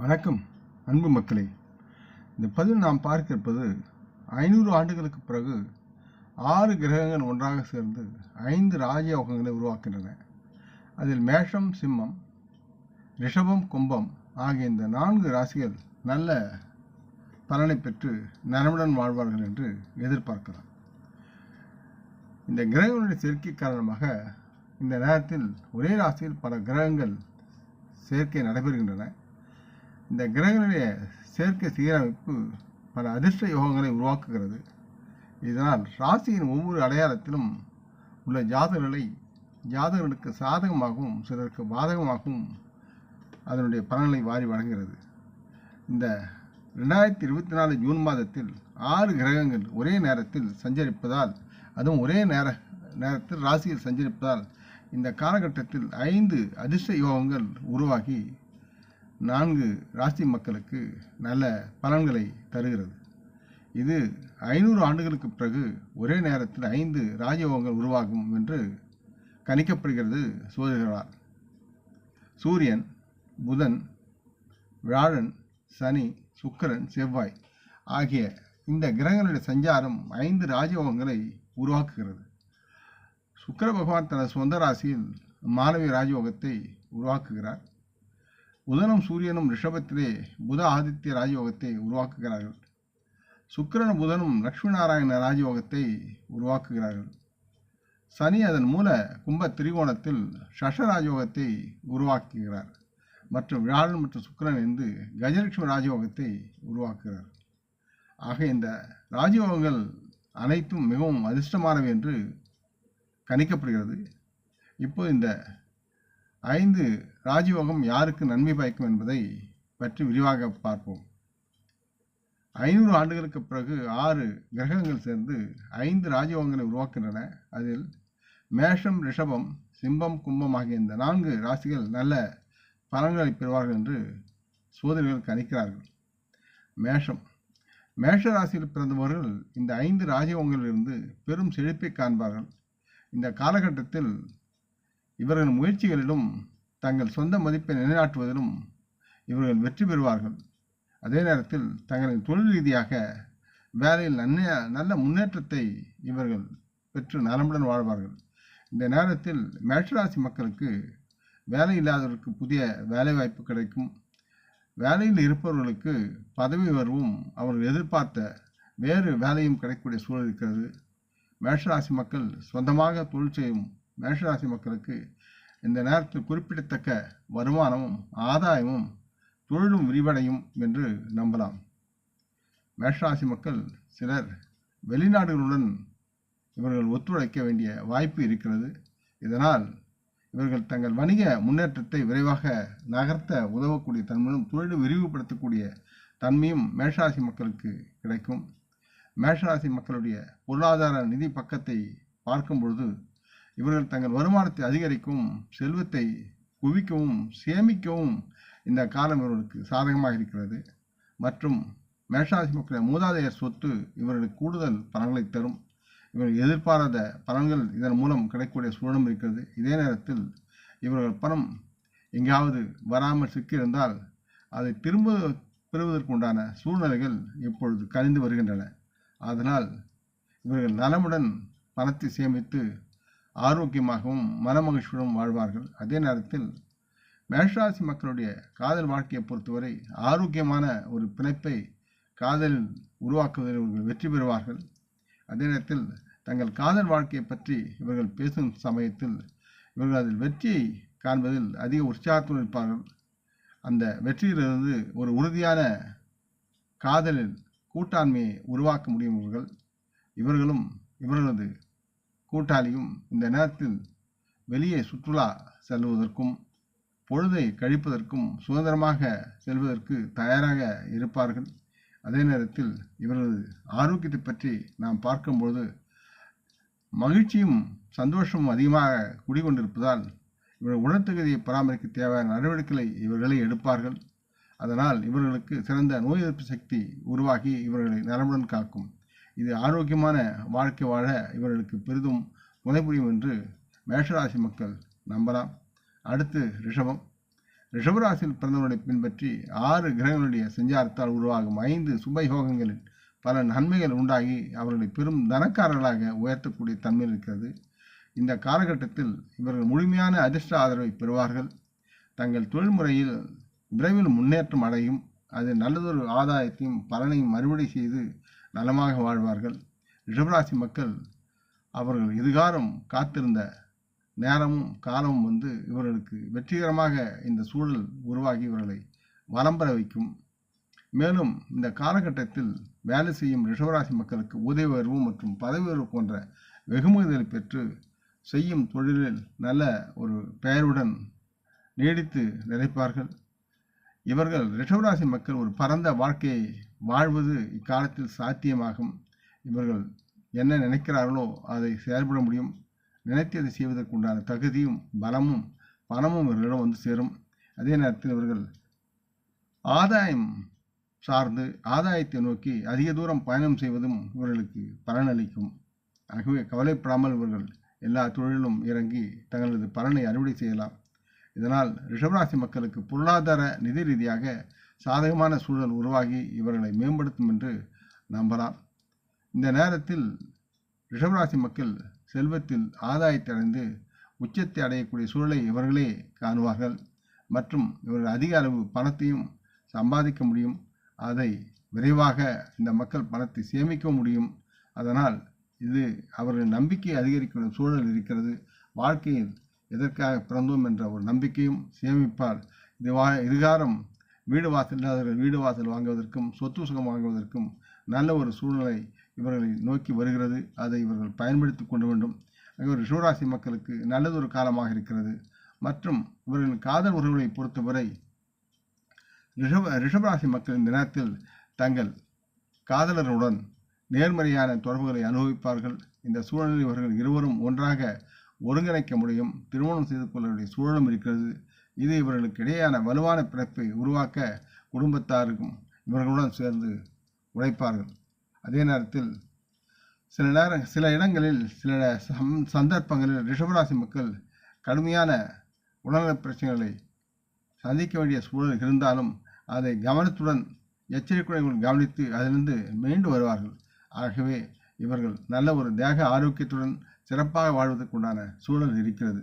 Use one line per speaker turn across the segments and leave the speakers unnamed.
வணக்கம் அன்பு மக்களே. இந்த பதில் நாம் பார்க்கிருப்பது ஐநூறு ஆண்டுகளுக்கு பிறகு ஆறு கிரகங்கள் ஒன்றாக சேர்ந்து ஐந்து ராஜயோகங்களை உருவாக்கின்றன. அதில் மேஷம் சிம்மம் ரிஷபம் கும்பம் ஆகிய இந்த நான்கு ராசிகள் நல்ல பலனை பெற்று நலமுடன் வாழ்வார்கள் என்று எதிர்பார்க்கலாம். இந்த கிரகங்களுடைய சேர்க்கை காரணமாக இந்த நேரத்தில் ஒரே ராசியில் பல கிரகங்கள் சேர்க்கை நடைபெறுகின்றன. இந்த கிரகங்களுடைய சேர்க்கை சீரமைப்பு பல அதிர்ஷ்ட யோகங்களை உருவாக்குகிறது. இதனால் ராசியின் ஒவ்வொரு அடையாளத்திலும் உள்ள ஜாதகங்களை ஜாதகர்களுக்கு சாதகமாகவும் சிலருக்கு பாதகமாகவும் அதனுடைய பலன்களை வாரி வழங்குகிறது. இந்த ரெண்டாயிரத்தி இருபத்தி நாலு ஜூன் மாதத்தில் ஆறு கிரகங்கள் ஒரே நேரத்தில் சஞ்சரிப்பதால் அதுவும் ஒரே நேர நேரத்தில் ராசியில் சஞ்சரிப்பதால் இந்த காலகட்டத்தில் ஐந்து அதிர்ஷ்ட யோகங்கள் உருவாகி நான்கு ராசி மக்களுக்கு நல்ல பலன்களை தருகிறது. இது ஐநூறு ஆண்டுகளுக்கு பிறகு ஒரே நேரத்தில் ஐந்து ராஜயோகங்கள் உருவாகும் என்று கணிக்கப்படுகிறது சோதர்களால் சூரியன் புதன் வியாழன் சனி சுக்கிரன் செவ்வாய் ஆகிய இந்த கிரகங்களுடைய சஞ்சாரம் ஐந்து ராஜயோகங்களை உருவாக்குகிறது. சுக்கர பகவான் தனது சொந்த ராசியில் மாணவி ராஜயோகத்தை உருவாக்குகிறார். புதனும் சூரியனும் ரிஷபத்திலே புத ஆதித்ய ராஜயோகத்தை உருவாக்குகிறார்கள். சுக்கிரன் புதனும் லக்ஷ்மி நாராயண ராஜயோகத்தை உருவாக்குகிறார்கள். சனி அதன் மூல கும்ப திரிகோணத்தில் சஷ ராஜயோகத்தை உருவாக்குகிறார். மற்றும் வியாழன் மற்றும் சுக்கிரன் என்று கஜலட்சுமி ராஜயோகத்தை உருவாக்குகிறார். ஆக இந்த ராஜயோகங்கள் அனைத்தும் மிகவும் அதிர்ஷ்டமானவை என்று கணிக்கப்படுகிறது. இப்போ இந்த ஐந்து ராஜயோகம் யாருக்கு நன்மை பயக்கும் என்பதை பற்றி விரிவாக பார்ப்போம். ஐநூறு ஆண்டுகளுக்கு பிறகு ஆறு கிரகங்கள் சேர்ந்து ஐந்து ராஜயோகங்களை உருவாக்கின்றன. அதில் மேஷம் ரிஷபம் சிம்பம் கும்பம் ஆகிய இந்த நான்கு ராசிகள் நல்ல பலன்களை பெறுவார்கள் என்று சோதனைகள் கணிக்கிறார்கள். மேஷம். மேஷ ராசியில் பிறந்தவர்கள் இந்த ஐந்து ராஜயோகங்களிலிருந்து பெரும் செழிப்பை காண்பார்கள். இந்த காலகட்டத்தில் இவர்களின் முயற்சிகளிலும் தங்கள் சொந்த மதிப்பை நிலைநாட்டுவதிலும் இவர்கள் வெற்றி பெறுவார்கள். அதே நேரத்தில் தங்களின் தொழில் ரீதியாக வேலையில் நன்ன நல்ல முன்னேற்றத்தை இவர்கள் பெற்று நலமுடன் வாழ்வார்கள். இந்த நேரத்தில் மேஷராசி மக்களுக்கு வேலை இல்லாதவர்களுக்கு புதிய வேலை வாய்ப்பு கிடைக்கும். வேலையில் இருப்பவர்களுக்கு பதவி உயர்வும் அவர்கள் எதிர்பார்த்த வேறு வேலையும் கிடைக்கக்கூடிய சூழல் இருக்கிறது. மேஷராசி மக்கள் சொந்தமாக தொழில் செய்யும் மேஷராசி மக்களுக்கு இந்த நேரத்தில் குறிப்பிடத்தக்க வருமானமும் ஆதாயமும் தொழிலும் விரிவடையும் என்று நம்பலாம். மேஷராசி மக்கள் சிலர் வெளிநாடுகளுடன் இவர்கள் ஒத்துழைக்க வேண்டிய வாய்ப்பு இருக்கிறது. இதனால் இவர்கள் தங்கள் வணிக முன்னேற்றத்தை விரைவாக நகர்த்த உதவக்கூடிய தன்மையும் தொழில் விரிவுபடுத்தக்கூடிய தன்மையும் மேஷராசி மக்களுக்கு கிடைக்கும். மேஷராசி மக்களுடைய பொருளாதார நிதி பக்கத்தை பார்க்கும் பொழுது இவர்கள் தங்கள் வருமானத்தை அதிகரிக்கவும் செல்வத்தை குவிக்கவும் சேமிக்கவும் இந்த காலம் இவர்களுக்கு சாதகமாக இருக்கிறது. மற்றும் மேஷராசி மக்களின் மூதாதையர் சொத்து இவர்களுக்கு கூடுதல் பலன்களை தரும். இவர்கள் எதிர்பாராத பலன்கள் இதன் மூலம் கிடைக்கக்கூடிய சூழலும் இருக்கிறது. இதே நேரத்தில் இவர்கள் பணம் எங்காவது வராமல் சிக்கியிருந்தால் அதை திரும்ப பெறுவதற்குண்டான சூழ்நிலைகள் இப்பொழுது கனிந்து வருகின்றன. அதனால் இவர்கள் நலமுடன் பணத்தை சேமித்து ஆரோக்கியமாகவும் மனமகிழ்ச்சியுடன் வாழ்வார்கள். அதே நேரத்தில் மேஷராசி மக்களுடைய காதல் வாழ்க்கையை பொறுத்தவரை ஆரோக்கியமான ஒரு பிணைப்பை காதலில் உருவாக்குவதில் இவர்கள் வெற்றி பெறுவார்கள். அதே நேரத்தில் தங்கள் காதல் வாழ்க்கையை பற்றி இவர்கள் பேசும் சமயத்தில் இவர்கள் அதில் வெற்றியை காண்பதில் அதிக உற்சாகத்துடன் இருப்பார்கள். அந்த வெற்றியிலிருந்து ஒரு உறுதியான காதலில் கூட்டாண்மையை உருவாக்க முடியும் இவர்கள். இவர்களும் இவர்களது கூட்டாளியும் இந்த நேரத்தில் வெளியே சுற்றுலா செல்வதற்கும் பொழுதை கழிப்பதற்கும் சுதந்திரமாக செல்வதற்கு தயாராக இருப்பார்கள். அதே நேரத்தில் இவரது ஆரோக்கியத்தை பற்றி நாம் பார்க்கும்பொழுது மகிழ்ச்சியும் சந்தோஷமும் அதிகமாக குடிகொண்டிருப்பதால் இவர் உடற்தகுதியை பராமரிக்க தேவையான நடவடிக்கைகளை இவர்களை எடுப்பார்கள். அதனால் இவர்களுக்கு சிறந்த நோய் எதிர்ப்பு சக்தி உருவாகி இவர்களை நலமுடன் காக்கும். இது ஆரோக்கியமான வாழ்க்கை வாழ இவர்களுக்கு பெரிதும் துணை புரியும் என்று மேஷராசி மக்கள் நம்பலாம். அடுத்து ரிஷபம். ரிஷபராசியில் பிறந்தவர்களை பின்பற்றி ஆறு கிரகங்களுடைய செஞ்சாரத்தால் உருவாகும் ஐந்து சுபயோகங்களில் பல நன்மைகள் உண்டாகி அவர்களை பெரும் தனக்காரர்களாக உயர்த்தக்கூடிய தன்மை இருக்கிறது. இந்த காலகட்டத்தில் இவர்கள் முழுமையான அதிர்ஷ்ட ஆதரவை பெறுவார்கள். தங்கள் தொழில்முறையில் விரைவில் முன்னேற்றம் அடையும். அது நல்லதொரு ஆதாயத்தையும் பலனையும் மறுபடி செய்து நலமாக வாழ்வார்கள். ரிஷபராசி மக்கள் அவர்கள் எதிர்காலம் காத்திருந்த நேரமும் காலமும் வந்து இவர்களுக்கு வெற்றிகரமாக இந்த சூழல் உருவாகி இவர்களை வலம் பெற வைக்கும். மேலும் இந்த காலகட்டத்தில் வேலை செய்யும் ரிஷபராசி மக்களுக்கு உதவி உயர்வு மற்றும் பதவி உயர்வு போன்ற வெகுமதிகளை பெற்று செய்யும் தொழிலில் நல்ல ஒரு பெயருடன் நீடித்து நிலைப்பார்கள். இவர்கள் ரிஷபராசி மக்கள் ஒரு பரந்த வாழ்க்கையை வாழ்வது இக்காலத்தில் சாத்தியமாகும். இவர்கள் என்ன நினைக்கிறார்களோ அதை செயல்பட முடியும். நினைத்ததை செய்வதற்குண்டான தகுதியும் பலமும் பணமும் இவர்களிடம் வந்து சேரும். அதே நேரத்தில் இவர்கள் ஆதாயம் சார்ந்து ஆதாயத்தை நோக்கி அதிக தூரம் பயணம் செய்வதும் இவர்களுக்கு பலனளிக்கும். ஆகவே கவலைப்படாமல் இவர்கள் எல்லா தொழிலும் இறங்கி தங்களது பலனை அறுவடை செய்யலாம். இதனால் ரிஷபராசி மக்களுக்கு பொருளாதார நிதி ரீதியாக சாதகமான சூழல் உருவாகி இவர்களை மேம்படுத்தும் என்று நம்பலாம். இந்த நேரத்தில் ரிஷபராசி மக்கள் செல்வத்தில் ஆதாயத்தை அடைந்து உச்சத்தை அடையக்கூடிய சூழலை இவர்களே காணுவார்கள். மற்றும் இவர்கள் அதிக அளவு பணத்தையும் சம்பாதிக்க முடியும். அதை விரைவாக இந்த மக்கள் பணத்தை சேமிக்க முடியும். அதனால் இது அவர்கள் நம்பிக்கை அதிகரிக்கிற சூழல் இருக்கிறது. வாழ்க்கையில் எதற்காக பிறந்தோம் என்ற ஒரு நம்பிக்கையும் சேமிப்பால் இது வா இதுகாரம் வீடு வாசல் இல்லாதவர்கள் வீடு வாசல் வாங்குவதற்கும் சொத்து சுகம் வாங்குவதற்கும் நல்ல ஒரு சூழ்நிலை இவர்களை நோக்கி வருகிறது. அதை இவர்கள் பயன்படுத்தி கொள்ள வேண்டும். ஒரு சிவராசி மக்களுக்கு நல்லதொரு காலமாக இருக்கிறது. மற்றும் இவர்களின் காதல் உறவுகளை பொறுத்தவரை ரிஷப ரிஷபராசி மக்கள் இந்த நேரத்தில் தங்கள் காதலருடன் நேர்மறையான தொடர்புகளை அனுபவிப்பார்கள். இந்த சூழலில் இவர்கள் இருவரும் ஒன்றாக ஒருங்கிணைக்க முடியும். திருமணம் செய்து கொள்ளக்கூடிய சூழலும் இருக்கிறது. இது இவர்களுக்கு இடையேயான வலுவான பிணைப்பை உருவாக்க குடும்பத்தாருக்கும் இவர்களுடன் சேர்ந்து உழைப்பார்கள். அதே நேரத்தில் சில நேர சில இடங்களில் சில சம் சந்தர்ப்பங்களில் ரிஷபராசி மக்கள் கடுமையான உடல்நலப் பிரச்சனைகளை சந்திக்க வேண்டிய சூழல் இருந்தாலும் அதை கவனத்துடன் எச்சரிக்கையுடன் கவனித்து அதிலிருந்து மீண்டு வருவார்கள். ஆகவே இவர்கள் நல்ல ஒரு தேக ஆரோக்கியத்துடன் சிறப்பாக வாழ்வதற்குண்டான சூழல் இருக்கிறது.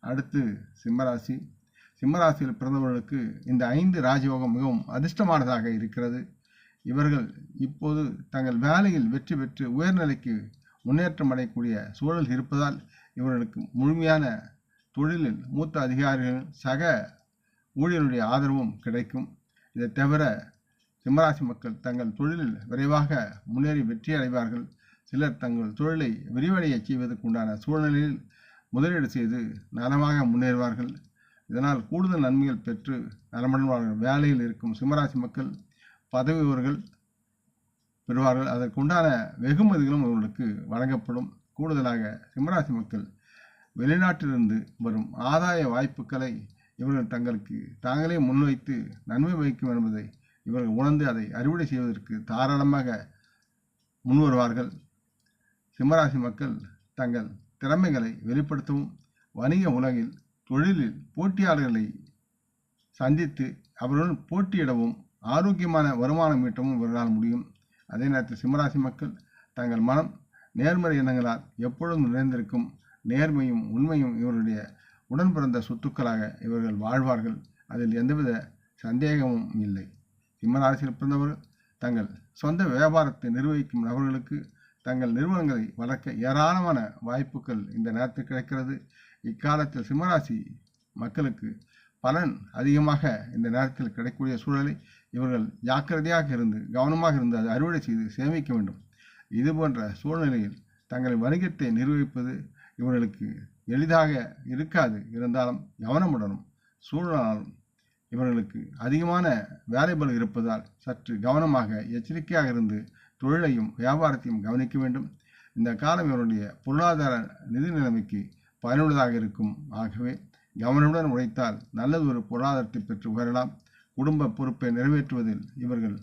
அடுத்து சிம்மராசி. சிம்மராசியில் பிறந்தவர்களுக்கு இந்த ஐந்து ராஜயோகம் மிகவும் அதிர்ஷ்டமானதாக இருக்கிறது. இவர்கள் இப்போது தங்கள் வேலையில் வெற்றி பெற்று உயர்நிலைக்கு முன்னேற்றம் அடையக்கூடிய சூழல் இருப்பதால் இவர்களுக்கு முழுமையான தொழிலில் மூத்த அதிகாரிகள் சக ஊழியருடைய ஆதரவும் கிடைக்கும். இதை தவிர சிம்மராசி மக்கள் தங்கள் தொழிலில் விரைவாக முன்னேறி வெற்றி அடைவார்கள். சிலர் தங்கள் தொழிலை விரிவடையச் செய்வதற்குண்டான சூழ்நிலையில் முதலீடு செய்து நலமாக முன்னேறுவார்கள். இதனால் கூடுதல் நன்மைகள் பெற்று நலமடைவார்கள் வேலையில் இருக்கும் சிம்மராசி மக்கள் பதவி உயர்வுகள் பெறுவார்கள். அதற்குண்டான வெகுமதிகளும் அவர்களுக்கு வழங்கப்படும். கூடுதலாக சிம்மராசி மக்கள் வெளிநாட்டிலிருந்து வரும் ஆதாய வாய்ப்புகளை இவர்கள் தங்களுக்கு தாங்களே முன்வைத்து நன்மை வைக்கும் என்பதை இவர்கள் உணர்ந்து அதை அறுவடை செய்வதற்கு தாராளமாக முன்வருவார்கள் சிம்மராசி மக்கள் தங்கள் திறமைகளை வெளிப்படுத்தவும் வணிக உலகில் தொழிலில் போட்டியாளர்களை சந்தித்து அவர்களுடன் போட்டியிடவும் ஆரோக்கியமான வருமானம் ஈட்டவும் இவர்களால் முடியும். அதே நேரத்தில் சிம்மராசி மக்கள் தங்கள் மனம் நேர்மறை எண்ணங்களால் எப்பொழுதும் நிறைந்திருக்கும். நேர்மையும் உண்மையும் இவருடைய உடன் பிறந்த சொத்துக்களாக இவர்கள் வாழ்வார்கள். அதில் எந்தவித சந்தேகமும் இல்லை. சிம்மராசியில் பிறந்தவர்கள் தங்கள் சொந்த வியாபாரத்தை நிர்வகிக்கும் நபர்களுக்கு தங்கள் நிறுவனங்களை வளர்க்க ஏராளமான வாய்ப்புகள் இந்த நேரத்தில் கிடைக்கிறது. இக்காலத்தில் சிம்மராசி மக்களுக்கு பலன் அதிகமாக இந்த நேரத்தில் கிடைக்கக்கூடிய சூழலை இவர்கள் ஜாக்கிரதையாக இருந்து கவனமாக இருந்து அதை அறுவடை செய்து சேமிக்க வேண்டும். இது போன்ற சூழ்நிலையில் தங்கள் வணிகத்தை நிர்வகிப்பது இவர்களுக்கு எளிதாக இருக்காது. இருந்தாலும் கவனமுடனும் சூழலாலும் இவர்களுக்கு அதிகமான வேலைபல் இருப்பதால் சற்று கவனமாக எச்சரிக்கையாக இருந்து தொழிலையும் வியாபாரத்தையும் கவனிக்க வேண்டும். இந்த காலம் இவருடைய பொருளாதார நிதி நிலைமைக்கு பயனுள்ளதாக இருக்கும். ஆகவே கவனமுடன் உழைத்தால் நல்லது ஒரு பொருளாதாரத்தை பெற்று உயரலாம் குடும்ப பொறுப்பை நிறைவேற்றுவதில் இவர்கள்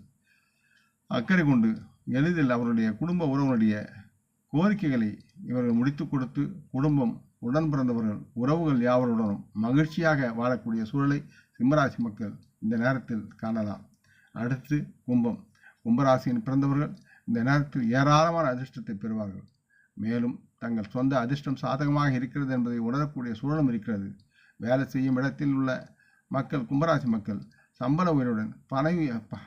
அக்கறை கொண்டு எளிதில் அவருடைய குடும்ப உறவுகளுடைய கோரிக்கைகளை இவர்கள் முடித்து கொடுத்து குடும்பம் உடன் பிறந்தவர்கள் உறவுகள் யாவருடனும் மகிழ்ச்சியாக வாழக்கூடிய சூழலை சிம்மராசி மக்கள் இந்த நேரத்தில் காணலாம். அடுத்து கும்பம். கும்பராசியின் பிறந்தவர்கள் இந்த நேரத்தில் ஏராளமான அதிர்ஷ்டத்தை பெறுவார்கள். மேலும் தங்கள் சொந்த அதிர்ஷ்டம் சாதகமாக இருக்கிறது என்பதை உணரக்கூடிய சூழலும் இருக்கிறது. வேலை செய்யும் இடத்தில் உள்ள மக்கள் கும்பராசி மக்கள் சம்பள உயர்வுடன் பதவி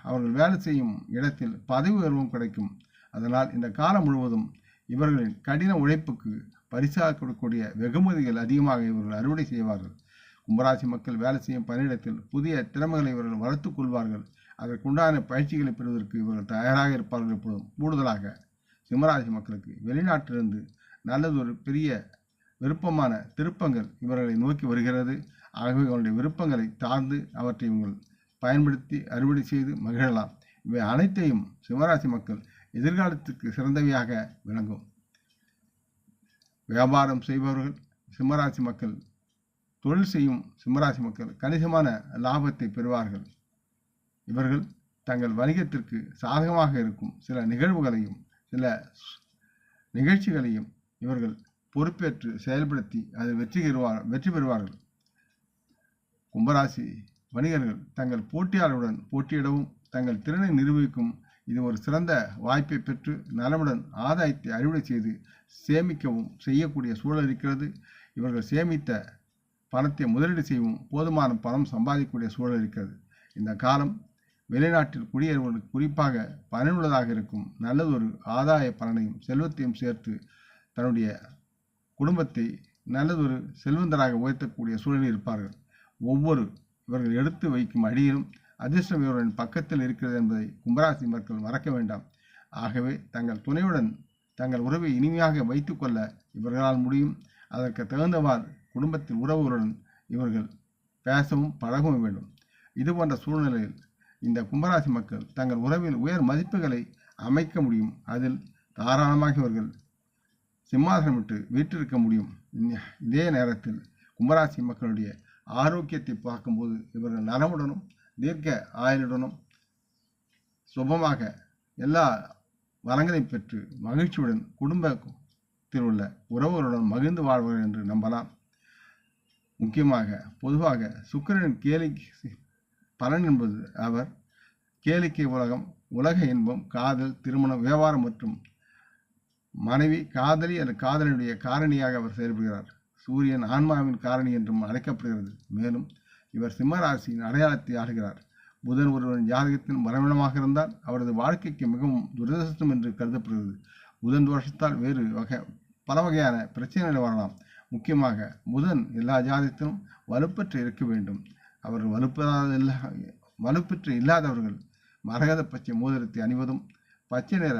அவர்கள் வேலை செய்யும் இடத்தில் பதவி உயர்வும் கிடைக்கும். அதனால் இந்த காலம் முழுவதும் இவர்களின் கடின உழைப்புக்கு பரிசாக கொடுக்கக்கூடிய வெகுமதிகள் அதிகமாக இவர்கள் அறுவடை செய்வார்கள். கும்பராசி மக்கள் வேலை செய்யும் பணியிடத்தில் புதிய திறமைகளை இவர்கள் வளர்த்துக் கொள்வார்கள். அதற்குண்டான பயிற்சிகளை பெறுவதற்கு இவர்கள் தயாராக இருப்பார்கள் எப்பொழுதும் கூடுதலாக சிம்மராசி மக்களுக்கு வெளிநாட்டிலிருந்து நல்லது ஒரு பெரிய விருப்பமான திருப்பங்கள் இவர்களை நோக்கி வருகிறது. ஆகவே இவர்களுடைய விருப்பங்களை தாழ்ந்து அவற்றை இவங்கள் பயன்படுத்தி அறுவடை செய்து மகிழலாம். இவை அனைத்தையும் சிவராசி மக்கள் எதிர்காலத்துக்கு சிறந்தவையாக விளங்கும். வியாபாரம் செய்பவர்கள் சிம்மராசி மக்கள் தொழில் செய்யும் சிம்மராசி மக்கள் கணிசமான லாபத்தை பெறுவார்கள். இவர்கள் தங்கள் வணிகத்திற்கு சாதகமாக இருக்கும் சில நிகழ்வுகளையும் சில நிகழ்ச்சிகளையும் இவர்கள் பொறுப்பேற்று செயல்படுத்தி அது வெற்றி பெறுவார் வெற்றி பெறுவார்கள். கும்பராசி வணிகர்கள் தங்கள் போட்டியாளருடன் போட்டியிடவும் தங்கள் திறனை நிரூபிக்கும் இது ஒரு சிறந்த வாய்ப்பை பெற்று நலமுடன் ஆதாயத்தை அறுவடை செய்து சேமிக்கவும் செய்யக்கூடிய சூழல் இருக்கிறது. இவர்கள் சேமித்த பணத்தை முதலீடு செய்யவும் போதுமான பணம் சம்பாதிக்கக்கூடிய சூழல் இருக்கிறது. இந்த காலம் வெளிநாட்டில் குடியேறுவர்களுக்கு குறிப்பாக பயனுள்ளதாக இருக்கும். நல்லதொரு ஆதாய பலனையும் செல்வத்தையும் சேர்த்து தன்னுடைய குடும்பத்தை நல்லதொரு செல்வந்தராக உயர்த்தக்கூடிய சூழலில் இருப்பார்கள். ஒவ்வொரு இவர்கள் எடுத்து வைக்கும் அடியிலும் அதிர்ஷ்டம் இவர்களின் பக்கத்தில் இருக்கிறது என்பதை கும்பராசி மக்கள் மறக்க வேண்டாம். ஆகவே தங்கள் துணையுடன் தங்கள் உறவை இனிமையாக வைத்துக்கொள்ள இவர்களால் முடியும். அதற்கு தகுந்தவாறு குடும்பத்தில் உறவுகளுடன் இவர்கள் பேசவும் பழகவும் வேண்டும். இது போன்ற சூழ்நிலையில் இந்த கும்பராசி மக்கள் தங்கள் உறவில் உயர் மதிப்புகளை அமைக்க முடியும். அதில் தாராளமாக இவர்கள் சிம்மாசனமிட்டு வீற்றிருக்க முடியும். இதே நேரத்தில் கும்பராசி மக்களுடைய ஆரோக்கியத்தை பார்க்கும்போது இவர்கள் நலமுடனும் தீர்க்க ஆயுளுடனும் சுபமாக எல்லா வளங்களையும் பெற்று மகிழ்ச்சியுடன் குடும்பத்தில் உள்ள உறவுகளுடன் மகிழ்ந்து வாழ்வார்கள் என்று நம்பலாம். முக்கியமாக பொதுவாக சுக்கிரனின் கேளிக்கை பலன் என்பது அவர் கேளிக்கை உலகம் உலக இன்பம் காதல் திருமணம் வியாபாரம் மற்றும் மனைவி காதலி அல்லது காதலினுடைய காரணியாக அவர் செயல்படுகிறார். சூரியன் ஆன்மாவின் காரணி என்றும் அழைக்கப்படுகிறது. மேலும் இவர் சிம்மராசியின் அடையாளத்தை ஆடுகிறார் புதன் ஒருவரின் ஜாதகத்தின் மரவினமாக இருந்தால் அவரது வாழ்க்கைக்கு மிகவும் துரதிருஷ்டம் என்று கருதப்படுகிறது. புதன் தோஷத்தால் வேறு வகை பல வகையான பிரச்சனைகள் வரலாம். முக்கியமாக புதன் எல்லா ஜாதகத்திலும் வலுப்பற்று இருக்க வேண்டும். அவர் வலுப்பெறாத இல்லா வலுப்பெற்று இல்லாதவர்கள் மரகத பச்சை மோதிரத்தை அணிவதும் பச்சை நிற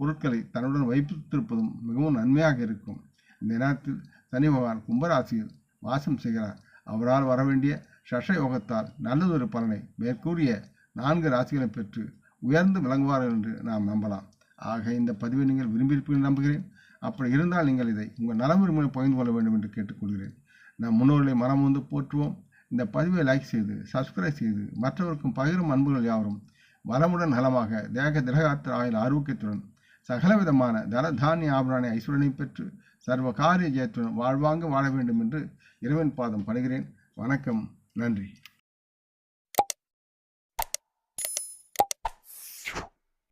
பொருட்களை தன்னுடன் வைத்திருப்பதும் மிகவும் நன்மையாக இருக்கும். இந்த நேரத்தில் சனி பகவான் கும்பராசியில் வாசம் செய்கிறார். அவரால் வரவேண்டிய சஷ யோகத்தால் நல்லதொரு பலனை மேற்கூறிய நான்கு ராசிகளை பெற்று உயர்ந்து விளங்குவார்கள் என்று நாம் நம்பலாம். ஆக இந்த பதிவை நீங்கள் விரும்பியிருப்பீர்கள் நம்புகிறேன். அப்படி இருந்தால் நீங்கள் இதை உங்கள் நலம் பகிர்ந்து கொள்ள வேண்டும் என்று கேட்டுக்கொள்கிறேன். நம் முன்னோர்களை மனம் வந்து போற்றுவோம். இந்த பதிவை லைக் செய்து சப்ஸ்கிரைப் செய்து மற்றவருக்கும் பகிரும் அன்புகள் யாவரும் வளமுடன் நலமாக தேக திரகாத்திர ஆயுள் ஆரோக்கியத்துடன் சகலவிதமான தன தானிய ஆபரண ஐஸ்வரனை பெற்று சர்வ காரிய ஜெயத்துடன் வாழ்வாங்க வாழ வேண்டும் என்று இறைவன் பாதம் படுகிறேன் வணக்கம். நன்றி.